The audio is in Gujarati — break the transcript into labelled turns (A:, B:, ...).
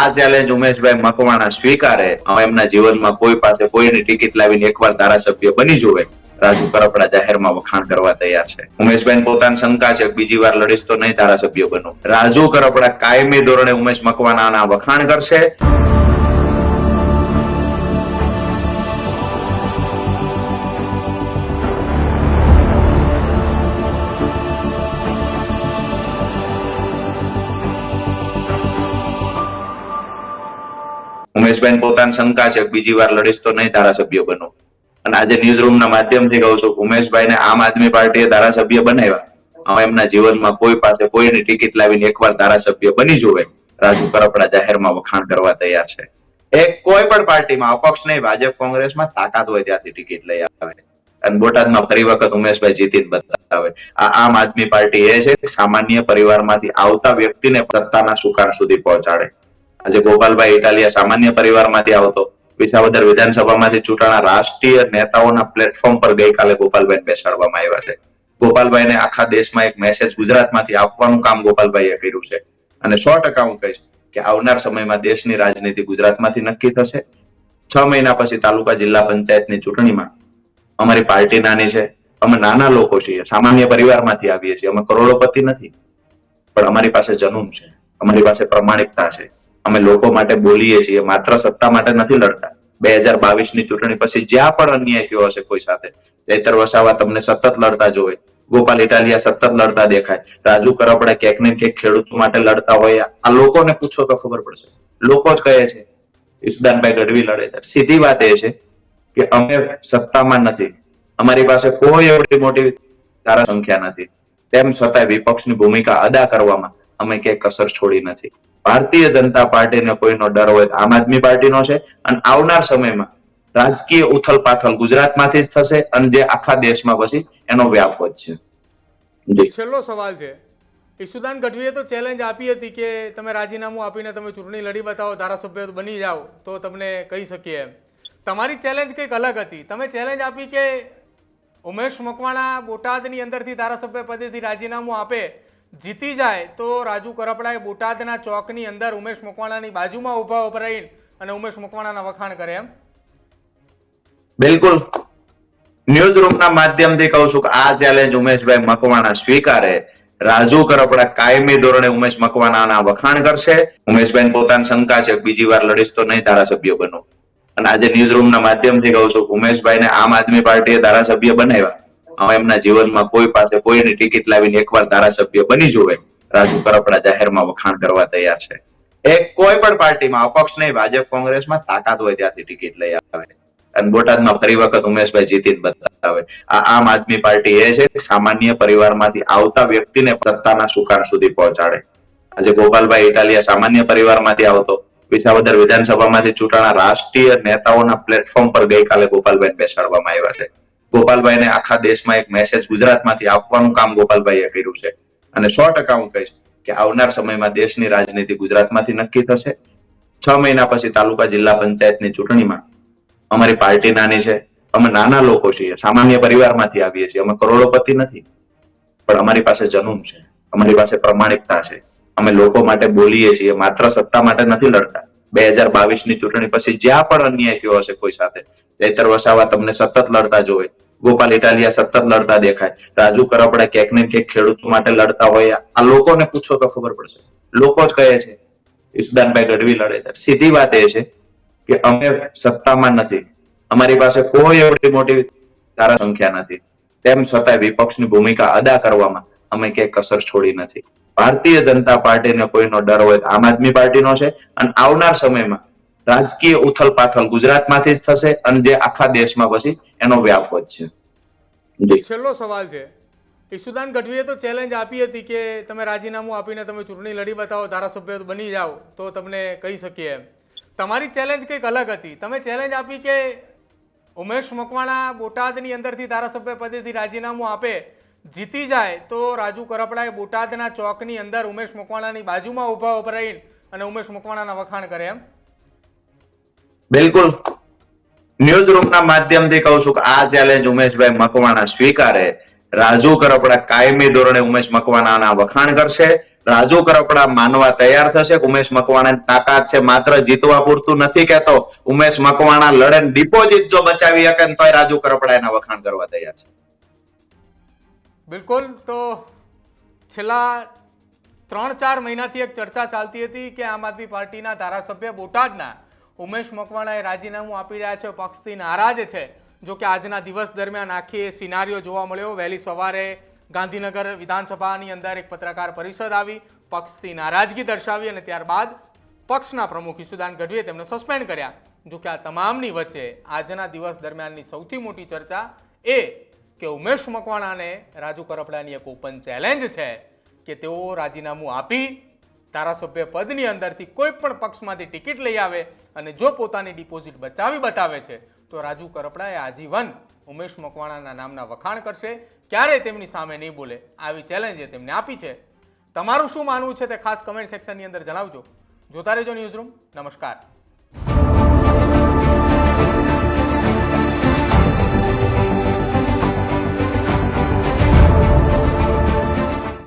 A: આ ચેલેન્જ ઉમેશભાઈ મકવાણા સ્વીકારે. એમના જીવનમાં કોઈ પાસે કોઈની ટિકિટ લાવીને એકવાર ધારાસભ્ય બની જોવે રાજુ કરપડા જાહેરમાં વખાણ કરવા તૈયાર છે. ઉમેશભાઈ પોતાની શંકા છે બીજી વાર લડીશ તો નહીં ધારાસભ્ય બનો રાજુ કરપડા કાયમી ધોરણે ઉમેશ મકવાણાના વખાણ કરશે. ઉમેશભાઈ પોતાની શંકા છે, બીજી વાર લડીશ તો નહીં ધારાસભ્ય બનો. અને આજે ન્યૂઝ રૂમ ના માધ્યમથી કહું છું, ઉમેશભાઈને આમ આદમી પાર્ટીએ ધારાસભ્ય બનાવ્યા. હવે એમના જીવનમાં કોઈ પાસે કોઈની ટિકિટ લાવીને એકવાર ધારાસભ્ય બની જોવે રાજુ કરપડા જાહેરમાં વખાણ કરવા તૈયાર છે. એક કોઈ પણ પાર્ટીમાં અપક્ષ નહીં, ભાજપ કોંગ્રેસમાં તાકાત હોય ત્યાંથી ટિકિટ લઈ આવે. અને બોટાદમાં ફરી વખત ઉમેશભાઈ જીતીને બતાવે. આ આમ આદમી પાર્ટી એ છે સામાન્ય પરિવારમાંથી આવતા વ્યક્તિને સત્તાના સુકાન સુધી પહોંચાડે. આજે ગોપાલભાઈ ઇટાલિયા સામાન્ય પરિવારમાંથી આવતો, વિસાવદર વિધાનસભામાંથી ચૂંટાણા રાષ્ટ્રીય નેતાઓના પ્લેટફોર્મ પર ગઈકાલે ગોપાલભાઈ બેસાડવામાં આવ્યા છે. ગોપાલભાઈને આખા દેશમાં એક મેસેજ ગુજરાતમાંથી આપવાનું કામ ગોપાલભાઈએ કર્યું છે. અને સો ટકા હું કહીશ કે આવનાર સમયમાં દેશની રાજનીતિ ગુજરાતમાંથી નક્કી થશે. છ મહિના પછી તાલુકા જિલ્લા પંચાયતની ચૂંટણીમાં અમારી પાર્ટી નાની છે. અમે નાના લોકો છીએ. સામાન્ય પરિવારમાંથી આવીએ છીએ. અમે કરોડોપતિ નથી. પણ અમારી પાસે જનુમ છે. અમારી પાસે પ્રમાણિકતા છે. અમે લોકો માટે બોલીએ છીએ, માત્ર સત્તા માટે નથી લડતા. બે હજાર બાવીસની ચૂંટણી પછી જ્યાં પણ અન્યાય થયો હશે કોઈ સાથે, ચૈતર વસાવા તમને સતત લડતા જોવે, ગોપાલ ઇટાલિયા સતત લડતા દેખાય, રાજુ કરપડા ક્યાંક ને ક્યાંક ખેડૂતો માટે લડતા હોય, આ લોકોને પૂછો તો ખબર પડશે. લોકો જ કહે છે, ઈસુદાનભાઈ ગઢવી લડે છે. સીધી વાત એ છે કે અમે સત્તામાં નથી. અમારી પાસે કોઈ એવડી મોટી ધારા સંખ્યા નથી. તેમ છતાંય વિપક્ષની ભૂમિકા અદા કરવામાં અમે ક્યાંય કસર છોડી નથી. ભારતીય જનતા પાર્ટીને કોઈનો ડર હોય આમ આદમી પાર્ટીનો છે. અને આવનાર સમયમાં રાજકીય ઉથલ પાથલ ગુજરાતમાંથી જ થશે અને જે આખા દેશમાં પછી એનો વ્યાપ વધશે.
B: છેલ્લો સવાલ છે. ઈશુદાન ગઢવીએ તો ચેલેન્જ આપી હતી કે તમે રાજીનામું આપીને તમે ચૂંટણી લડી બતાવો, ધારાસભ્ય બની જાઓ, તો તમને કહી શકીએ એમ. તમારી ચેલેન્જ કંઈક અલગ હતી. તમે ચેલેન્જ આપી કે ઉમેશ મકવાણા બોટાદની અંદરથી ધારાસભ્ય પદેથી રાજીનામું આપે જીતી જાય તો રાજુ કરપડાએ બોટાદના ચોકની અંદર ઉમેશ મકવાણાની બાજુમાં ઊભા રહીને અને ઉમેશ મકવાણાના વખાણ કરે એમ.
A: બિલકુલ. ન્યૂઝ રૂમના માધ્યમથી કહું છું કે આ ચેલેન્જ ઉમેશભાઈ મકવાણા સ્વીકારે. રાજુ કરપડા કાયમી ધોરણે ઉમેશ મકવાણાના વખાણ કરશે. ઉમેશભાઈ પોતાની શંકા છે બીજી વાર લડીશ તો નહીં ધારાસભ્ય બનો અને આજે ન્યૂઝ રૂમ ના માધ્યમથી કહું છું ઉમેશભાઈને આમ આદમી પાર્ટીએ ધારાસભ્ય બનાવ્યા. એમના જીવનમાં કોઈ પાસે કોઈની ટિકિટ લાવીને એકવાર ધારાસભ્ય બની જુએ, રાજુ કરપડા જાહેરમાં વખાણ કરવા તૈયાર છે. એક કોઈ પણ પાર્ટીમાં, અપક્ષ નહીં, ભાજપ કોંગ્રેસમાં તાકાત હોય ત્યાંથી ટિકિટ લઈ આવે. અને બોટાદમાં ફરી વખત ઉમેશભાઈ જીતીને બતાવે. આ આમ આદમી પાર્ટી એ છે સામાન્ય પરિવારમાંથી આવતા વ્યક્તિને સત્તાના સુકાન સુધી પહોંચાડે. આજે ગોપાલભાઈ ઇટાલિયા સામાન્ય પરિવારમાંથી આવતો, વિસાવદર વિધાનસભામાંથી ચૂંટાણા રાષ્ટ્રીય નેતાઓના પ્લેટફોર્મ પર ગઈકાલે ગોપાલભાઈ બેસાડવામાં આવ્યા છે. ગોપાલભાઈને આખા દેશમાં એક મેસેજ ગુજરાતમાંથી આપવાનું કામ ગોપાલભાઈએ કર્યું છે. અને સો ટકા હું કહીશ કે આવનાર સમયમાં દેશની રાજનીતિ ગુજરાતમાંથી નક્કી થશે. છ મહિના પછી તાલુકા જિલ્લા પંચાયતની ચૂંટણીમાં અમારી પાર્ટી નાની છે. અમે નાના લોકો છીએ. સામાન્ય પરિવારમાંથી આવીએ છીએ. અમે કરોડોપતિ નથી. પણ અમારી પાસે જનુમ છે. અમારી પાસે પ્રમાણિકતા છે. અમે લોકો માટે બોલીએ છીએ. માત્ર સત્તા માટે નથી લડતા. બે હજાર બાવીસની ચૂંટણી પછી જ્યાં પણ અન્યાય થયો હશે કોઈ સાથે, ચૈતર વસાવા તમને સતત લડતા જોવે, ગોપાલ ઇટાલિયા સતત લડતા દેખાય, રાજુ કરપડા ક્યાંક ને ક્યાંક ખેડૂતો માટે લડતા હોય, આ લોકોને પૂછો તો ખબર પડશે. લોકો જ કહે છે, ઈસુદાનભાઈ ગઢવી લડે છે. સીધી વાત એ છે કે અમે સત્તામાં નથી, અમારી પાસે કોઈ એવડી મોટી ધારા સંખ્યા નથી. તેમ છતાંય વિપક્ષની ભૂમિકા અદા કરવામાં અમે ક્યાંય કસર છોડી નથી. ભારતીય જનતા પાર્ટીને કોઈનો ડર હોય આમ આદમી પાર્ટીનો છે. અને આવનાર સમયમાં રાજકીય ઉથલ પાથલ ગુજરાતમાંથી જ થશે અને જે આખા દેશમાં પછી એનો વ્યાપ વધશે.
B: છેલ્લો સવાલ છે. ઈશુદાન ગઢવીએ તો ચેલેન્જ આપી હતી કે તમે રાજીનામું આપીને તમે ચૂંટણી લડી બતાવો, ધારાસભ્ય બની જાઓ, તો તમને કહી શકીએ એમ. તમારી ચેલેન્જ કંઈક અલગ હતી. તમે ચેલેન્જ આપી કે ઉમેશ મકવાણા બોટાદની અંદરથી ધારાસભ્ય પદેથી રાજીનામું આપે જીતી જાય તો રાજુ કરપડાએ બોટાદના ચોકની અંદર ઉમેશ મકવાણાની બાજુમાં ઊભા રહીને અને ઉમેશ મકવાણાના વખાણ કરે એમ.
A: બિલકુલ. ન્યૂઝ રૂમના માધ્યમથી કહું છું કે આ ચેલેન્જ ઉમેશભાઈ મકવાણા સ્વીકારે. રાજુ કરપડા કાયમી ધોરણે ઉમેશ મકવાણાના વખાણ કરશે. રાજુ કરપડા માનવા તૈયાર થશે ઉમેશ મકવાણા તાકાત છે, માત્ર જીતવા પૂરતું નથી કેતો ઉમેશ મકવાણા લડે ડિપોઝિટ જો બચાવી શકે તો રાજુ કરપડા એના વખાણ કરવા તૈયાર છે.
B: બિલકુલ, તો છેલ્લા ત્રણ ચાર મહિનાથી એક ચર્ચા ચાલતી હતી કે આમ આદમી પાર્ટીના ધારાસભ્ય બોટાદના ઉમેશ મકવાણાએ રાજીનામું આપી રહ્યા છે, પક્ષથી નારાજ છે. જો કે આજના દિવસ દરમિયાન આખી સિનારીઓ જોવા મળ્યો. વહેલી સવારે ગાંધીનગર વિધાનસભાની અંદર એક પત્રકાર પરિષદ આવી, પક્ષથી નારાજગી દર્શાવી અને ત્યારબાદ પક્ષના પ્રમુખ ઈસુદાન ગઢવીએ તેમને સસ્પેન્ડ કર્યા. જો કે આ તમામની વચ્ચે આજના દિવસ દરમિયાનની સૌથી મોટી ચર્ચા એ કે ઉમેશ મકવાણાને રાજુ કરપડાની એક ઓપન ચેલેન્જ છે કે તેઓ રાજીનામું આપી ધારાસભ્ય પદની અંદરથી કોઈ પણ પક્ષમાંથી ટિકિટ લઈ આવે અને જો પોતાની ડિપોઝિટ બચાવી બતાવે છે, તો રાજુ કરપડાએ આજીવન ઉમેશ મકવાણાના નામના વખાણ કરશે. ક્યારે તેમની સામે નહીં બોલે, આવી ચેલેન્જ તેમને આપી છે. તમારું શું માનવું છે તે ખાસ કમેન્ટ સેક્શનની અંદર જણાવજો. જોતા રહેજો ન્યૂઝરૂમ નમસ્કાર.